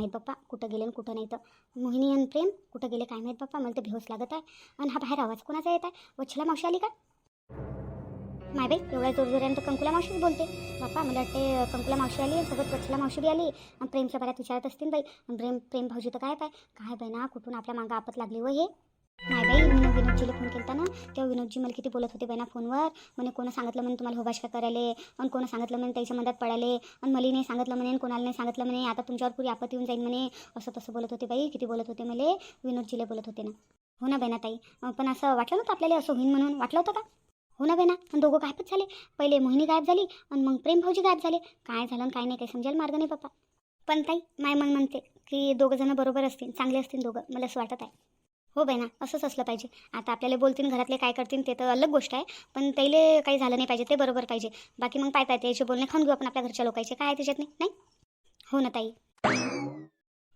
माहीत बाप्पा कुठं गेले आणि कुठं नाही तर मोहिनी आणि प्रेम कुठं गेले काय माहीत बाप्पा? मला तर भेवस लागत आहे. आणि हा बाहेर आवाज कोणाचा येत आहे? वच्छला मावशी आली का? माय बाई एवढ्या जोरजोऱ्यानं तर कंकुला मावशीच बोलते. बाप्पा मला वाटते कंकुला मावशी आली आणि सोबत वच्छला मावशी बी आली. आणि प्रेमच्या बऱ्यात विचारत असतील बाई. प्रेम प्रेम भाऊजी तर काय पाय काय बाई ना कुठून आपल्या मागं आपत लागली व हे? नाही बाई मी विनोदजीला फोन केला ना तेव्हा विनोदजी मला किती बोलत होते बहिणा फोनवर. म्हणे कोणं सांगितलं म्हणे तुम्हाला होबाशका करायले? आणि कोणं सांगितलं म्हणे त्याच्या मनात पडाले आणि मला नाही सांगितलं म्हणे आणि कोणाला नाही सांगितलं म्हणे? आता तुमच्यावर पुरी आपत येऊन जाईल म्हणे. असं तसं बोलत होते बाई किती बोलत होते मला. विनोदजीला बोलत होते ना. हो ना बहिणाताई ताई पण असं वाटलं नव्हतं आपल्याला असं होईन म्हणून? वाटलं होतं का? हो ना बेना आणि दोघं गायबच झाले. पहिले मोहिनी गायब झाली आणि मग प्रेम भाऊजी गायब झाले. काय झालं आणि काय नाही काही समजायला मार्ग नाही पप्पा पण ताई माय मन म्हणते की दोघं जण बरोबर असतील चांगले असतील दोघं मला असं वाटत आहे. हो बाई ना असंच असलं पाहिजे. आता आपल्याला बोलतील घरातले काय करतील ते तर अलग गोष्ट आहे. पण त्याला काही झालं नाही पाहिजे ते बरोबर पाहिजे. बाकी मग पाहता येते त्याचे बोलणे खाऊन घेऊ आपण आपल्या घरच्या लोकांचे. काय त्याच्यात नाही? नाही? हो ना ताई.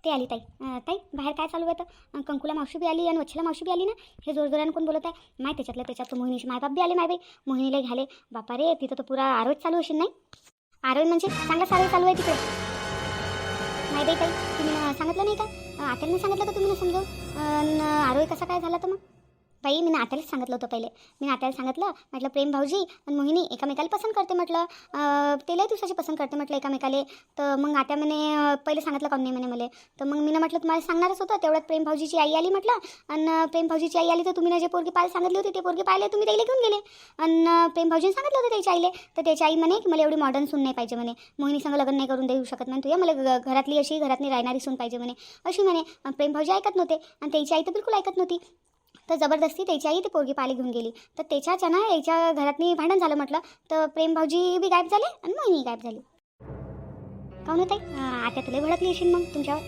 ते आली ताई. ताई बाहेर काय चालू आहे तर कंकुला मावशी बी आली आणि वच्छला मावशी बी आली ना? हे जोरजोरानं कोण बोलत आहे? माय त्याच्यातलं त्याच्यात तर मोहिनीचे मायबाप बी आले मायबाई. मोहिनीला घ्याले. बापा रे तिथं तर पुरा आरोग्य चालू असेल नाही? आरोग्य म्हणजे चांगला सारोग्य चालू आहे तिकडे. मायबाई ताई सांगितलं नाही का? अं, सांगितलं का तुम्ही ना समजावून आरोग्य कसा काय झाला तर मग? बाई मी नात्यालाच सांगितलं होतं पहिले. मी नात्याला सांगितलं म्हटलं प्रेम भाऊजी आणि मोहिनी एकामेकाला पसंत करते म्हटलं. अं, तेलाही दिवसाची पसंत करते म्हटलं एकामेकाले. तर मग नात्या म्हणे पहिले सांगितलं का नाही म्हणे मला. तर मग मी ना म्हटलं तुम्हाला सांगणारच होतं तेवढ्यात प्रेम भाऊजीची आई आली म्हटलं. आणि प्रेम भाऊजीची आई आली तर तुम्ही ना जे पोरगी पाहायला सांगितली होती ते पोरगी पाहिले तुम्ही त्याला घेऊन गेले. आणि प्रेम भाऊजीने सांगितलं होतं त्याच्या आईले. तर त्याची आई म्हणे की मला एवढी मॉडर्न सून नाही पाहिजे म्हणे. मोहिनी संग लग्न नाही करून देऊ शकत म्हणे तुझ्या मला घ- घरातली अशी घरातली राहणारी सून पाहिजे म्हणे. अशी म्हणे. प्रेम भाऊजी ऐकत नव्हते. आणि त्याची आई तर बिलकुल ऐकत नव्हती. तर जबरदस्ती त्याची आई ती पोरगी पाली घेऊन गेली. तर त्याच्याच ना याच्या घरातनी भांडण झालं म्हटलं. तर प्रेम भाऊजी बी गायब झाले आणि मोहिनी गायब झाली. काऊन होत आहे आता तुला भडकली येशील मग तुमच्यावर?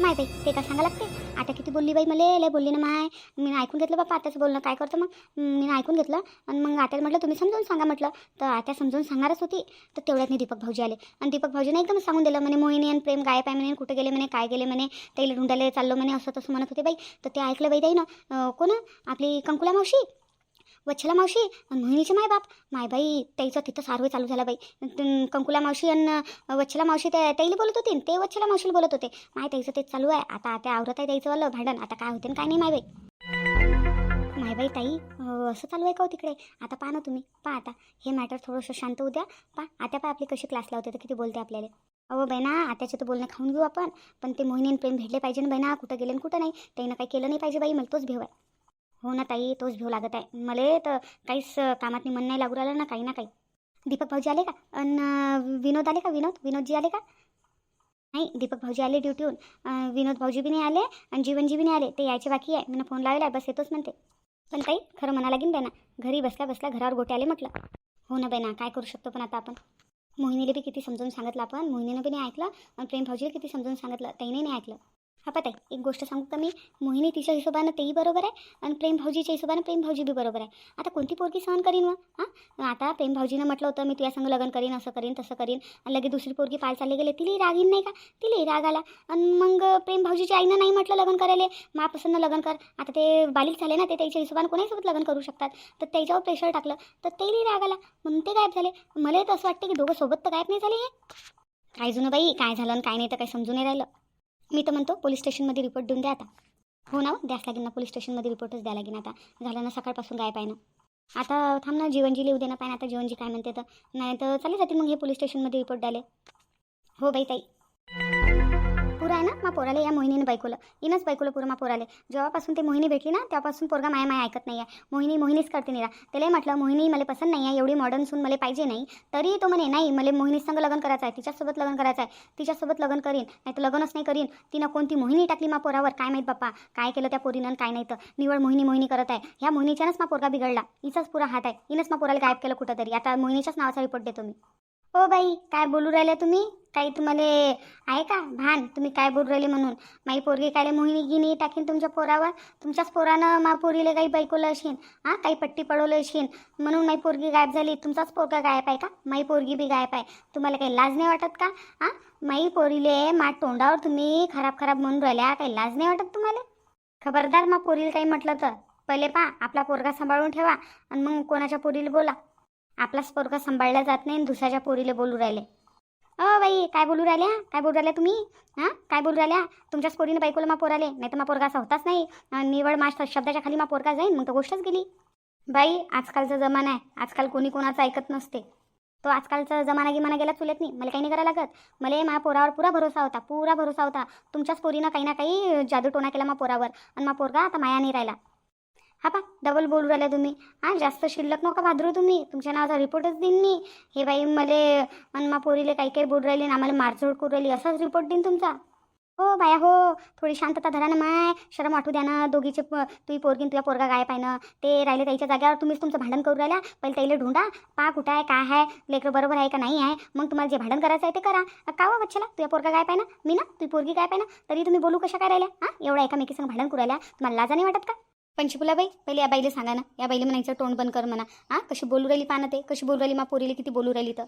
माय बाई ते का सांगा लागते? आता किती बोलली बाई मला लय बोलली ना माय. मी ऐकून घेतलं बापा आताच बोलणं. काय करतं मग? मी ऐकून घेतलं. आणि मग आता म्हटलं तुम्ही समजावून सांगा म्हटलं. तर आता समजावून सांगणारच होती. तर तेवढ्यात नाही दीपक भाऊजी आले. आणि दीपक भाऊजीने एकदम सांगून दिलं म्हणे मोहिनी आणि प्रेम गायब आहे म्हणे कुठे गेले म्हणे काय गेले म्हणे त्याला ढुंडायला चाललो म्हणे असं तसं म्हणत होते बाई. तर ते ऐकलं बाई ताई ना कोण? आपली कंकुला मावशी? वच्छला मावशी आणि मोहिनीचे मायबाप मायबाई त्याचं तिथं सारवे चालू झाला बाई. कंकुला मावशी आणि वच्छला मावशी त्या त्याला बोलत होती ते वच्छला मावशीला बोलत होते. माय त्याचं तेच चालू आहे. आता आता आवरत आहे त्याचं वालं भांडण. आता काय होते काय नाही मायबाई मायबाई ताई असं चालू आहे का हो तिकडे? आता पहा ना तुम्ही. पहा आता. हे मॅटर थोडंसं शांत होऊ द्या. पहा आता पहा आपली कशी क्लास लावते तर किती बोलते आपल्याला. अहो बहिणा आताच्या तर बोलणं खाऊन घेऊ आपण. पण ते मोहिनीने प्रेम भेटले पाहिजे ना बहिणा. कुठं गेले कुठं नाही. त्यांना काही केलं नाही पाहिजे बाई. मला तोच भेव आहे. हो ना ताई तोच भिव लागत आहे. मले तर काहीच कामात मन नाही लागू राहिलं ना काही ना काही. दीपक भाऊजी आले का? अन विनोद आले का? विनोद? विनोदजी आले का? नाही दीपक भाऊजी आले ड्युटीहून विनोद भाऊजी बी नाही आले आणि जीवनजी बी नाही आले. ते यायचे बाकी आहे. मी फोन लावला आहे बस येतोच म्हणते. पण ताई खरं म्हणा लागेल बेना घरी बसल्या बसल्या घरावर गोटे आले म्हटलं. हो ना बेना काय करू शकतो पण आता आपण? मोहिनीला बी किती समजून सांगितलं आपण. मोहिनीनं बी नाही ऐकलं. आणि प्रेम भाऊजीला किती समजून सांगितलं. ताईने नाही ऐकलं. हा पताई एक गोष्ट सांगू का मी? मोहिनी तिच्या हिशोबानं तेही बरोबर आहे आणि प्रेम भाऊजीच्या हिशोबानं प्रेम भाऊजी बी बरोबर आहे. आता कोणती पोरगी सहन करीन मग? हां? आता प्रेम भाऊजीनं म्हटलं होतं मी तुझ्या संग लग्न करीन असं करीन तसं करीन. आणि लगेच दुसरी पोरगी पाय चालले गेले. तिलाही राग येईन नाही का? तिलाही राग आला. आणि मग प्रेम भाऊजीच्या आईनं नाही म्हटलं लग्न करायला? मापसंत लग्न कर. आता ते बालिक झाले ना ते त्याच्या हिशोबानं कोणासोबत लग्न करू शकतात. तर त्याच्यावर प्रेशर टाकलं. तर तेही राग आला. म्हणून ते गायब झाले. मला तर असं वाटतं की दोघं सोबत तर गायब नाही झाले हे. काय जुनं बाई? काय झालं आणि काय नाही तर काही समजून नाही राहिलं. मी तर म्हणतो पोलीस स्टेशनमध्ये रिपोर्ट देऊन द्या आता. हो ना हो, द्यास लागेल ना पोलीस स्टेशनमध्ये रिपोर्टच द्या लागेल आता. झालं ना सकाळपासून गायब आहे ना. आता थांब ना जीवनजी लिहू दे ना पाहिजे आता जीवनजी काय म्हणते तर. नाही तर चालले जातील मग हे पोलीस स्टेशनमध्ये रिपोर्ट द्याले हो बाई ताई. मा पोराले या मोहिनीनं बायकोलं. इनंच बायकोलं पुरं मा पोराले. जेव्हापासून ते मोहिनी भेटली ना तेव्हापासून पोरगा माया माया ऐकत नाही आहे मोहिनी मोहिनीच करते निरा. त्याला म्हटलं मोहिनी मला पसंत नाही आहे एवढी मॉडर्न सून मला पाहिजे नाही. तरी तो म्हणे नाही मला मोहिनी संग लग्न करायचं आहे तिच्यासोबत लग्न करायचं आहे. तिच्यासोबत लग्न करीन नाही तर लग्नच नाही करीन. तिनं कोणती मोहिनी टाकली मा पोरावर? काय माहीत बाप्पा? काय केलं त्या पोरीनं काय नाही तर. निवड मोहिनी मोहिनी करत आहे. ह्या मोहिनीच्यानंच मा पोरगा बिघडला. हिचाच पुरा हात आहे. हिनंच मा पोराला गायब केलं कुठं तरी आता मोहिनीच्याच नावाचा रिपोर्ट देतो मी. हो बाई काय बोलू राहिल्या तुम्ही? काही तुम्हाला आहे का भान? तुम्ही काय बोलू राहिले म्हणून? माई पोरगी काय मोहिनी गिनी टाकीन तुमच्या पोरावर? तुमच्याच पोरानं मा पोरीला काही बायकोलं असेन हां? काही पट्टी पडवलं असेन म्हणून माई पोरगी गायब झाली. तुमचाच पोरगा गायब आहे का? माई पोरगी बी गायब आहे. तुम्हाला काही लाज नाही वाटत का? हां? माई पोरीले मा तोंडावर तुम्ही खराब खराब म्हणून राहिल्या. काही लाज नाही वाटत तुम्हाला? खबरदार मा पोरीला काही म्हटलं तर? पहिले पा आपला पोरगा सांभाळून ठेवा. आणि मग कोणाच्या पोरीला बोला. आपलाच पोरगा सांभाळला जात नाही आणि दुसऱ्याच्या पोरीला बोलू राहिले. अ बाई काय बोलू राहिल्या? काय बोलू राहिल्या तुम्ही? हां? काय बोलू राहिल्या? तुमच्याच पोरीनं बायकोला मा पोराले नाही तर मा पोरगा असा होताच नाही. निवड मास शब्दाच्या खाली मा पोरगा जाईन मग तर गोष्टच गेली. बाई आजकालचा जमाना आहे. आजकाल कोणी कोणाचं ऐकत नसते. तो आजकालचा जमाना गिमाना गेला चुलत नाही. मला काही नाही करायला लागत. मला माझ्या पोरावर पुरा भरोसा होता पुरा भरोसा होता. तुमच्याच पोरीनं काही ना काही जादू टोना केला मा पोरावर. आणि मा पोरगा आता माया नाही राहिला. हा पा डबल बोलू राहिला तुम्ही. हां जास्त शिल्लक नका भादरू तुम्ही. तुमच्या नावाचा रिपोर्टच देईन मी. हे बाई मले मनमा मा पोरीले काही काही बोलू राहिली ना आम्हाला मारझोड करू राहिली. असाच रिपोर्ट देईन तुमचा. हो बाया हो. थोडी शांतता धरा ना माय. शरम वाटू द्या ना. दोघीचे प तुही पोरगीन तुझ्या पोरगा गाय पाहिनं ते राहिले त्याच्या जाग्यावर तुम्हीच तुमचं भांडण करू राहिल्या पहिले त्याला ढूंढा. पा कुठं आहे काय आहे. लेकरं बरोबर आहे का नाही आहे. मग तुम्हाला जे भांडण करायचं आहे ते करा. का हो वा तुझ्या पोरगा गाय पाहिना मी ना? तुझी पोरगी गाय पाहिना तरी तुम्ही बोलू कशा काय राहिल्या? हां? एवढा एकामेकीसंग भांडण करू राहिल्या? तुम्हाला लाजा नाही वाटत का? पंचकुला बाई पहिले या बाईला सांगा ना. या बाईला म्हणायचं तोंड बंद कर म्हणा. हां कशी बोलू राहिली पाना ते. कशी बोलू राहिली मा पोरीला? किती बोलू राहिली तर?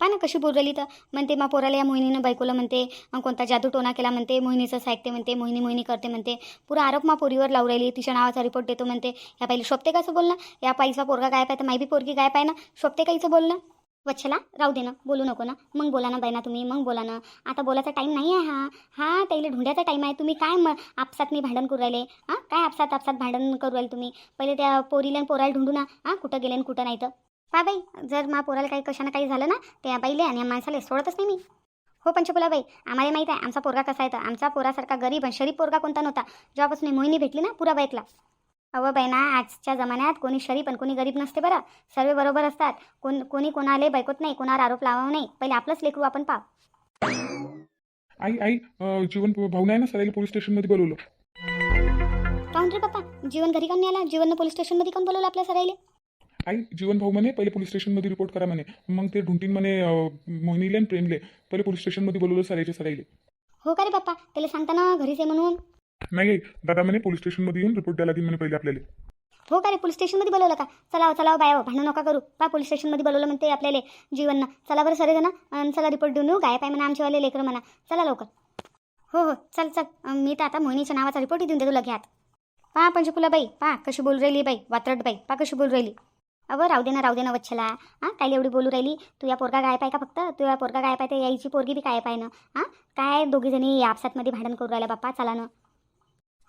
पहा ना कशी बोलू राहिली तर. म्हणते मा पोराला या मोहिनीनं बायकोला म्हणते कोणता जादू टोना केला म्हणते मोहिनीचं ऐकते म्हणते मोहिनी मोहिनी करते म्हणते. पुरा आरोप मा पोरीवर लावू राहिली तिच्या नावाचा रिपोर्ट देतो म्हणते. या बाईला शोभते कसं बोलणं? या बाईचा पोरगा गायब आहे तर माय बी पोरगी गायब आहे ना? शोभते काहीचं बोलणं? वच्छला राहू दे ना बोलू नको ना. मग बोला ना बहिणा तुम्ही मग बोला ना. आता बोलायचा टाईम नाही आहे हा. हा त्याला ढुंड्याचा टाईम आहे. तुम्ही काय म आपसात मी भांडण करू राहिले? हां काय आपसात आपसात भांडण करू राहिले तुम्ही? पहिले त्या पोरीला आणि पोराला ढुंडू ना. हां कुठं गेले आणि कुठं नाही तर. पा बाई जर मा पोराला काही कशानं काही झालं ना त्या बाईले आणि या माणसाला सोडतच नाही मी. हो पंचकुला बाई आम्हाला माहीत आहे आमचा पोरगा कसा आहे तर. आमचा पोरासारखा गरीब आणि शरीफ पोरगा कोणता नव्हता. जेव्हापासून मोहिनी भेटली ना पुरा बाईकला अव ना आजच्या जमान्यात कोणी शरीफ आणि कोणी गरीब नसते बरं. सर्व बरोबर असतात. कोण कोणी कोणाले बायकोत नाही कोणावर आरोप लावावं नाही. पहिले आपलंच लेकरू आपण पाव आई आई अं, जीवन भाऊ नाही ना सरायला पोलीस स्टेशनमध्ये बोलवलं? काऊन रे पप्पा? जीवन घरी काऊन नाही आला जीवननं पोलीस स्टेशनमध्ये काऊन बोलवलं आपल्या सरायले? आई जीवन भाऊ म्हणे पहिले पोलीस स्टेशनमध्ये रिपोर्ट करा म्हणे. मग ते ढुंटीन म्हणे अं, मोहिनीले आणि प्रेमले पहिले पोलीस स्टेशनमध्ये बोलवलं सरायचे सरायले. हो का रे पप्पा? त्याला सांगता ना घरीच आहे म्हणून. नाही आई दादा म्हणे पोलीस स्टेशनमध्ये येऊन रिपोर्ट द्यायला लागेल म्हणे पहिले आपल्याला. हो का रे पोलीस स्टेशनमध्ये बोलवलं का? चला हो, चला हो, बाया हो, भांडण नका करू. पा पोलीस स्टेशनमध्ये बोलवलं म्हणते आपल्याला जीवननं. चला बरं सरे जण चला रिपोर्ट देऊन येऊ. गाय पाय म्हणा आमच्यावाले लेकर म्हणा. चला लवकर. हो हो चल चल. अं, मी तर आता मोहिनीच्या नावाचा रिपोर्ट देऊन देतो लगे पा पंचकुला बाई पा कशी बोलू राहिली बाई. वात्रट बाई पा कशी बोलू राहिली. अगं राहू दे ना राहू दे ना वच्छला. हां काय एवढी बोलू राहिली. तू या पोरगा गायब आहे का फक्त? तू या पोरगा गायब आहे तर यायची पोरगी बी काय पाय ना? हां काय दोघी जणी आपसातमध्ये भांडण करू राहिल्या बाप्पा? चला ना.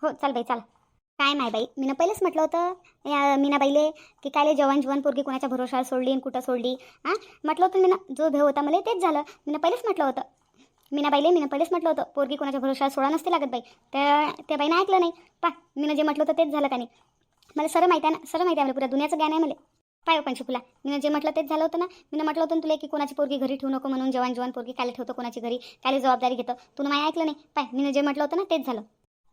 हो चल बाई चाल. काय नाही बाई? मीनं पहिलेच म्हटलं होतं या मीनाबाईले की काय जेवण जवान पोरगी कोणाच्या भरोशावर सोडली आणि कुठं सोडली? हां म्हटलं होतं मी जो भेव होता मला तेच झालं. मी पहिलेच म्हटलं होतं. मीनाबाईले मी पहिलेच म्हटलं होतं पोरगी कोणाच्या भरोशावर सोडा नसते लागत बाई. त्या त्या बाईनं ऐकलं नाही. पा मीनं जे म्हटलं होतं तेच झालं का नाही? मला सरळ माहिती आहे ना सरळ माहिती आहे मला पुऱ्या दुनियाचं ज्ञान आहे मला. पाय पंचकुला मी जे म्हटलं तेच झालं होतं ना? मी म्हटलं होतं ना तुला की कोणाची पोरगी घरी ठेवू नको म्हणून जवान जवान पोरगी काय ठेवतो कोणाची घरी? काय जबाबदारी घेतं? तुला माही ऐकलं नाही. पाय मी जे म्हटलं होतं ना तेच झालं.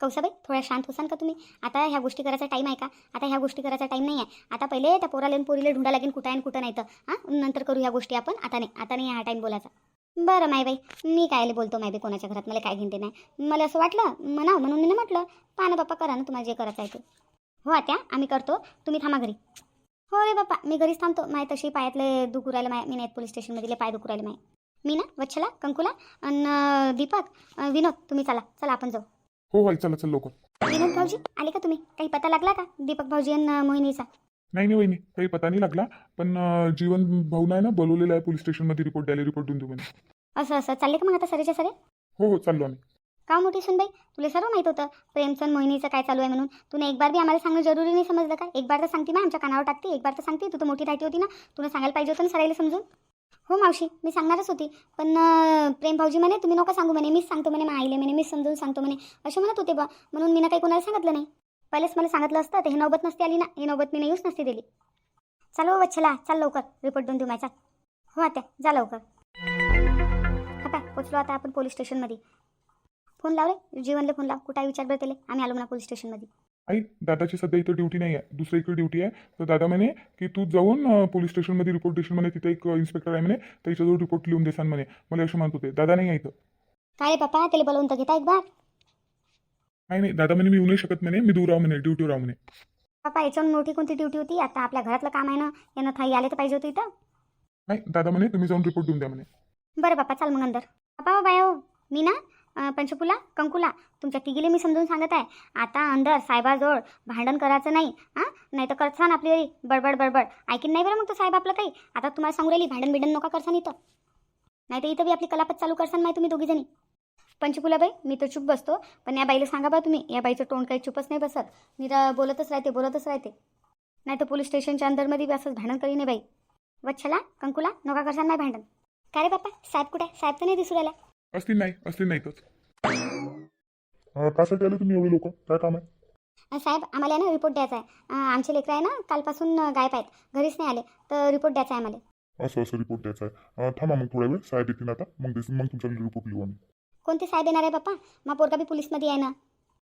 कौसाबाई थोड्या शांत होसान का तुम्ही? आता ह्या गोष्टी करायचा टाईम आहे का? आता ह्या गोष्टी करायचा टाईम नाही आहे आता पहिले त्या पोराला आणि पोरीला ढुंडा लागेल कुठं आहे कुठं नाही तर. हां? नंतर करू ह्या गोष्टी आपण. आता नाही. आता नाही हा टाईम बोलायचा. बरं माय बाई. मी काय बोलतो माय बाई कोणाच्या घरात? मला काय घेते नाही मला असं वाटलं म्हणावं म्हणून मी म्हटलं पहा बाप्पा करा ना तुम्हाला जे करायचं आहे ते. हो आत्या. आम्ही करतो. तुम्ही थांबा घरी. हो रे बाप्पा. मी घरीच थांबतो. माय तशी पायातले दुखू राहिलं माय. मी नाही पोलीस स्टेशनमधले पाय दुखू राहिले माय. मी ना वच्छला कंकुला आणि दीपक विनोद तुम्ही चला. चला आपण जाऊ. हो आई चला चल लवकर. विनोद भाऊजी आले का तुम्ही? काही पता लागला का? दीपक भाऊजी आणि मोहिनीचा? नाही नाही वहिनी काही पता नाही लागला पण अं, जीवन भाऊ नाही ना बोलवलेलं आहे पोलीस स्टेशनमध्ये रिपोर्ट द्यायला रिपोर्ट देऊन देऊ म्हणे. असं असं चालले का मग आता सरेच्या सरे? हो हो चाललो आम्ही. का मोठी सुनबाई? तुला सर्व माहीत होतं प्रेमचं मोहिनीचं काय चालू आहे म्हणून. तुला एक बार बी आम्हाला सांगणं जरुरी नाही समजलं का? एक बार तर सांगते ना आमच्या कानावर टाकते एक बार तर सांगते तू तर मोठी राहती होती ना. तुला सांगायला पाहिजे होतं ना सरायला समजून. हो मावशी मी सांगणारच होती. पण प्रेम भाऊजी म्हणे तुम्ही नका सांगू म्हणे. मीच सांगतो म्हणे आईले म्हणे मीच समजून सांगतो म्हणे. असे म्हणत होते बा म्हणून मी ना काही कोणाला सांगितलं नाही. पहिलेच मला सांगितलं असतं तर हे नौबत नसते आली ना. हे नौबत मी येऊच नसते दिली. चालो हो वच्छला चाल लवकर. रिपोर्ट देऊन देऊ माझा हो आता जा लवकर. हा काय पोचलो आता आपण पोलीस स्टेशनमध्ये. फोन लाव रे. जीवनला फोन लाव. कुठं आहे विचार बरं त्याला? आम्ही आलो म्हणा पोलीस स्टेशनमध्ये. आई दादाची सध्या इथं ड्युटी नाही आहे दुसऱ्या इकडे ड्युटी आहे. तर दादा म्हणे की तू जाऊन पोलीस स्टेशनमध्ये रिपोर्ट देशील म्हणे तिथे एक इन्स्पेक्टर आहे म्हणे. त्याच्याजवळ रिपोर्ट लिहून देसान म्हणे. मला असं म्हणत होते. दादा नाही आहे इथं. काय पप्पा त्याला बोलवून तर घेता एक बार नाही नाही. दादा म्हणे मी येऊ नाही शकत म्हणे. मी दूर राहू म्हणे. ड्युटीवर राहू म्हणे. पप्पा याच्याहून मोठी कोणती ड्युटी होती? आता आपल्या घरातलं काम आहे ना यानं थाई आले तर पाहिजे होतं इथं? नाही दादा म्हणे तुम्ही जाऊन रिपोर्ट देऊन द्या म्हणे. बरं बाप्पा चाल मग अंदर. बापा बाय मी ना पंचकुला कंकुला तुमच्या तिघीले मी समजून सांगत आहे. आता अंदर साहेबाजवळ भांडण करायचं नाही हां? नाही तर करसान आपली वेळी बडबड बडबड. ऐकीन नाही बरं मग तो साहेब आपलं काही? आता तुम्हाला सांगू राहिली भांडण बिंडण नका करसान इथं. नाही तर इथं बी आपली कलापत चालू करसान माहिती तुम्ही दोघीजणी. पंचपुला पंचकुलाबाई मी तर चूप बसतो पण या बाईला सांगा बा तुम्ही या बाईचं तोंड काही चुपच नाही बसत. मी तर बोलतच राहते बोलतच राहते. नाही तर पोलीस स्टेशनच्या अंदरमध्ये बी असंच भांडण करीने बाई. वच्छला कंकुला नका करसान नाही भांडण. काय रे बाप्पा साहेब कुठे? आहे? साहेब तर नाही दिसू राहिला. असतील नाही असतील नाहीतच अं, कासाठी आले तुम्ही एवढे लोक? काय काम आहे? अ, साहेब आम्हाला आहे ना रिपोर्ट द्यायचा आहे. आमचे लेकरं आहे ना कालपासून गायब आहेत. घरीच नाही आले तर रिपोर्ट द्यायचा आहे आम्हाला. असं असं रिपोर्ट द्यायचा आहे. थांबा मग थोडा वेळ साहेब येतील आता. मग दिसून मग तुमचा रिपोर्ट लिहू आम्ही. कोणते साहेब येणार आहे बाप्पा? मग पोरगा बी पोलीसमध्ये आहे ना.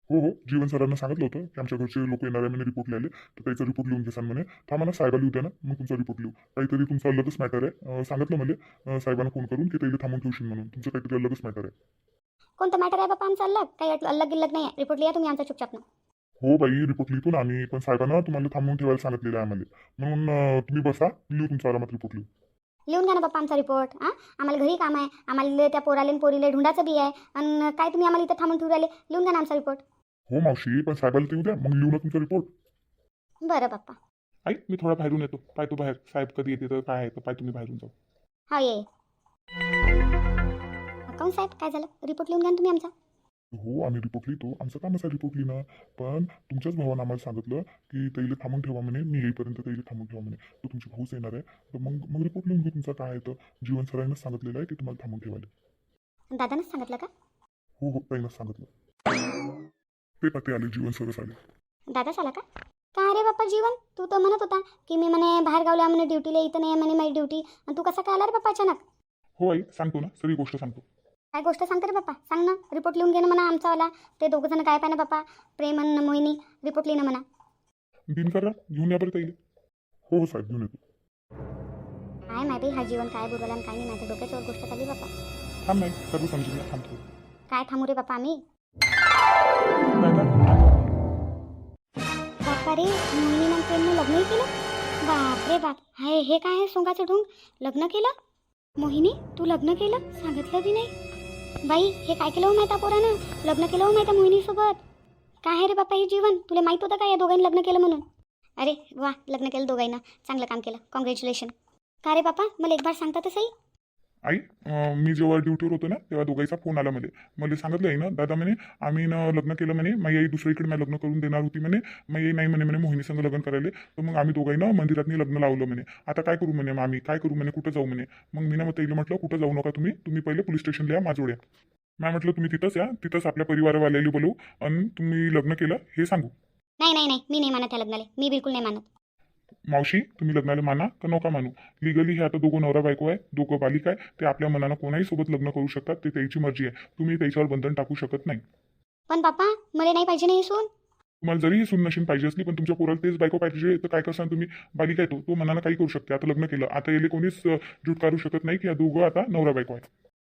हो हो. जीवन सरांना सांगितलं होतं की आमच्या घरचे लोक येणार आहे म्हणे रिपोर्ट लिहिले तर त्याचा रिपोर्ट लिहून घेसान म्हणे. थांबा ना साहेबाला लिहू द्या ना मग तुमचा रिपोर्ट लिहू. काहीतरी तुमचा अलगच मॅटर आहे. सांगितलं म्हणजे साहेबांना फोन करून की त्याला थांबून ठेवशील म्हणून. तुमचं काहीतरी अलगच मॅटर आहे. कोणतं मॅटर आहे बाप्पा आमचा अलग काही अलग गिल्लग नाही आहे. रिपोर्ट लिहा तुम्ही आमचा चुपचाप. ना हो बाई रिपोर्ट लिहितो ना आम्ही. पण साहेबांना तुम्हाला थांबून ठेवायला सांगितलेलं आहे आम्हाला. म्हणून तुम्ही बसा. लिहू तुमचा आरामात रिपोर्ट लिहू लिहून घ्या ना बाप्पा आमचा रिपोर्ट हां? आम्हाला घरी काम आहे. आम्हाला त्या पोराले आणि पोरीले ढुंडाचं बी आहे. आणि काय तुम्ही आम्हाला इथं थांबून ठेवू राहिले? लिहून घ्या ना आमचा रिपोर्ट हो मावशी पण साहेबाला ते उद्या मग लिहू ना तुमचा रिपोर्ट बरं बाप्पा. आई मी थोडा बाहेरून येतो. पाय तो बाहेर. साहेब कधी येते तर काय आहे तर पाय तुम्ही बाहेरून जाऊ. हा ये काऊन साहेब काय झालं? रिपोर्ट लिहून घ्या ना तुम्ही आमचा. हो आम्ही रिपोर्ट लिहितो. आमचं कामच आहे रिपोर्ट लिहिणं. पण तुमच्याच भावानं आम्हाला सांगितलं की तैले थांबून ठेवा म्हणे. मी येईपर्यंत तैले थांबून ठेवा म्हणे. तर तुमचे भाऊच येणार आहे. तर मग मग रिपोर्ट लिहून घेऊ तुमचा काय आहे तर. जीवन सरांनीच सांगितलेलं आहे की तुम्हाला थांबून ठेवायला. दादानंच सांगितलं का? हो हो ताईनंच सांगितलं. ते पते आले जीवन सरच आले दादाच आला का? काय रे बाप्पा जीवन? तू तर म्हणत होता की मी म्हणे बाहेर गावला म्हणे ड्युटीला इथं नाही म्हणे माझी ड्युटी आणि तू कसा काय आला रे बाप्पा अचानक? हो आई सांगतो ना सगळी गोष्ट सांगतो. काय गोष्ट सांगते रे बाप्पा? सांग ना रिपोर्ट लिहून घे ना म्हणा आमचावाला. ते दोघं जण काय पाहिजे बाप्पा? प्रेम आणि मोहिनी रिपोर्ट लिहिणं म्हणा. दिनकररा घेऊन या बरं ताईले. हो हो साहेब घेऊन येतो. काय माहिती हा जीवन काय बोलवला आणि काय नाही माझ्या डोक्याच्या वर गोष्ट चालली बाप्पा. थांब नाही सर्व समजून घ्या थांबतो. काय थांबू रे बाप्पा आम्ही? बापारे बाप्पा रे मोहिनी प्रेमनं लग्नही केलं? बाप रे बाप हाय हे काय आहे सोंगाचं ढोंग? लग्न केलं? मोहिनी तू लग्न केलं? सांगितलं बी नाही. बाई हे काय केलं हो माहिती पोरानं? लग्न केलं हो माहिती मोहिनीसोबत? काय आहे रे बापा हे जीवन? तुला माहीत होतं का या दोघांनी लग्न केलं म्हणून? अरे वा लग्न केलं दोघांना. चांगलं काम केलं. कॉंग्रॅच्युलेशन का रे बाप्पा मला एक बार सांगता तसंही आई अं, मी जेव्हा ड्युटीवर होतो ना तेव्हा दोघांचा फोन आला मला मला सांगितलं आहे ना दादा म्हणे आम्ही ना लग्न केलं म्हणे माझी आई दुसरीकडे मला लग्न करून देणार होती म्हणे माझी आई नाही म्हणे म्हणे मोहिनी संग लग्न करायला तर मग आम्ही दोघांना मंदिरातनी लग्न लावलं म्हणे. आता काय करू म्हणे मग आम्ही? काय करू म्हणे? कुठं जाऊ म्हणे? मग मी ना मग त्याला म्हटलं कुठं जाऊ नका तुम्ही? तुम्ही पहिले पोलीस स्टेशनला या माझोड्या मॅम म्हटलं तुम्ही तिथंच या तिथंच आपल्या परिवारवाल्याला बोलवू आणि तुम्ही लग्न केलं हे सांगू. नाही नाही नाही मी नाही मानत त्या लग्नाला. मी बिलकुल नाही मानत. मावशी तुम्ही लग्नाला माना का नका मानू? लिगली हे आता दोघं नवरा बायको आहे दोघं बालिक आहे ते आपल्या मनानं कोणाही सोबत लग्न करू शकतात ते त्याची मर्जी आहे. तुम्ही त्याच्यावर बंधन टाकू शकत नाही. पण बाप्पा मला नाही पाहिजे नाही सून. तुम्हाला जरी ही सून नशीन पाहिजे असली पण तुमच्या पोराला तेच बायको पाहिजे तर काय करसान तुम्ही? बालिक आहे तो तो मनानं काही करू शकते. आता लग्न केलं आता येले कोणीच अं, जूट काढू शकत नाही की या दोघं आता नवरा बायको आहे.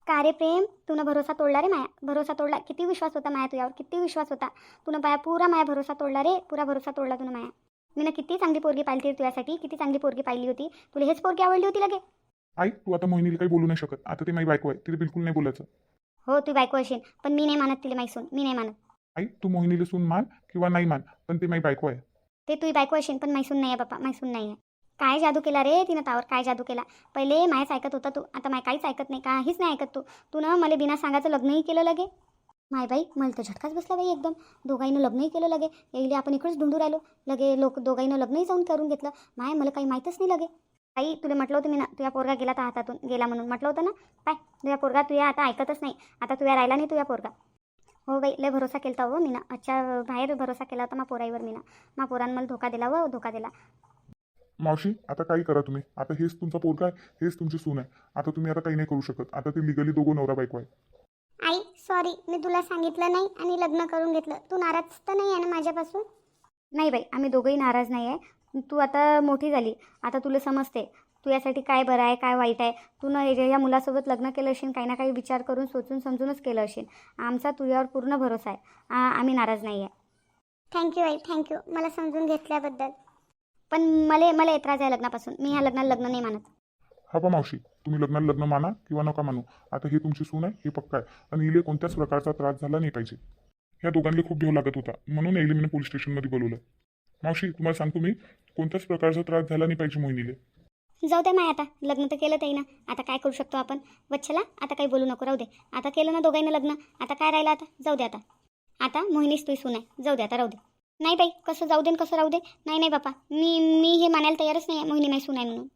का रे प्रेम? तुनं भरोसा तोडला रे माया. भरोसा तोडला. किती विश्वास होता माया तुझ्यावर? किती विश्वास होता? तुनं बाया पुरा माया भरोसा तोडला रे. पुरा भरोसा तोडला तुनं माया. मी किती चांगली पोरगी पाहिली होती तुझ्यासाठी किती चांगली पोरगी पाहिली होती. तुला हेच पोरगी आवडली होती लगे. आई तू आता मोहिनीला काही बोलू नाही शकत. आता ते माझी बायको आहे तिला बिलकुल नाही बोलायचं. हो तू बायको असेल पण मी नाही मानत तिला माही सून. मी नाही मानत. आई तू मोहिनीला सून मान किंवा नाही मान पण ते माझी बायको आहे. ते तुझी बायको असेल पण माही सून नाही आहे बाप्पा माही सून नाही आहे काय जादू केला रे तिनं तावर काय जादू केला? पहिले मायच ऐकत होता तू आता माय काहीच ऐकत नाही काहीच नाही ऐकत तू. तू ना मला बिना सांगायचं लग्नही केलं लगे. माय बाई मला तर झटकाच बसला बाई एकदम. दोघाईनं लग्नही केलं लगे. येईल आपण इकडेच ढुंढू राहिलो. लगे लोक दोघाईनं लग्नही जाऊन करून घेतलं. माय मला काही माहीतच नाही लगे. आई तुला म्हटलं होतं मी ना तुझ्या पोरगा गेला तर हातातून गेला म्हणून म्हटलं होतं ना? पाय तुझ्या पोरगा तुझ्या आता ऐकतच नाही. आता तुझ्या राहिला नाही तुझ्या पोरगा. हो बाई लय भरोसा केला हो मी ना अच्छा बाहेर भरोसा केला होता मा पोराईवर मी ना मा पोरानं मला धोका दिला व धोका दिला. मावशी आता काही करा तुम्ही. आता हेच तुमचा पोरगा आहे हेच तुमची सून आहे. आता तुम्ही आता काही नाही करू शकत. आता ते लिगली दोघं नवरा बायको आहे. आई सॉरी मी तुला सांगितलं नाही आणि लग्न करून घेतलं. तू नाराज तर नाही आहे ना माझ्यापासून? नाही बाई आम्ही दोघंही नाराज नाही आहे. तू आता मोठी झाली. आता तुला समजते. तू यासाठी काय बरं आहे काय वाईट आहे? तू न या मुलासोबत लग्न केलं असेल काही ना काही विचार करून सोचून समजूनच केलं असेल. आमचा तुझ्यावर पूर्ण भरोसा आहे. आम्ही नाराज नाही आहे. थँक्यू आई. थँक्यू मला समजून घेतल्याबद्दल. पण मला मला एतराज आहे लग्नापासून. मी ह्या लग्नाला लग्न नाही मानत. हा पा मावशी तुम्ही लग्नाला लग्न माना किंवा नका मानू. आता हे तुमची सून आहे हे पक्का आहे. आणि इले कोणत्याच प्रकारचा त्रास झाला नाही पाहिजे. ह्या दोघांना खूप भेव लागत होता. म्हणून यायला मी पोलीस स्टेशनमध्ये बोलवलं. मावशी तुम्हाला सांगतो मी कोणत्याच प्रकारचा त्रास झाला नाही पाहिजे मोहिनीले. जाऊ दे माय आता. लग्न तर केलं ताई ना आता काय करू शकतो आपण? वच्छला आता काही बोलू नको राहू दे. आता केलं ना दोघांना लग्न. आता काय राहिलं आता? जाऊ दे आता. आता मोहिनीच तुही सून आहे. जाऊ दे आता राहू दे. नाही बाई कसं जाऊ दे न कसं राहू दे? नाही नाही बापा. मी मी हे मानायला तयारच नाही आहे. मोहिनी नाही सून आहे म्हणून.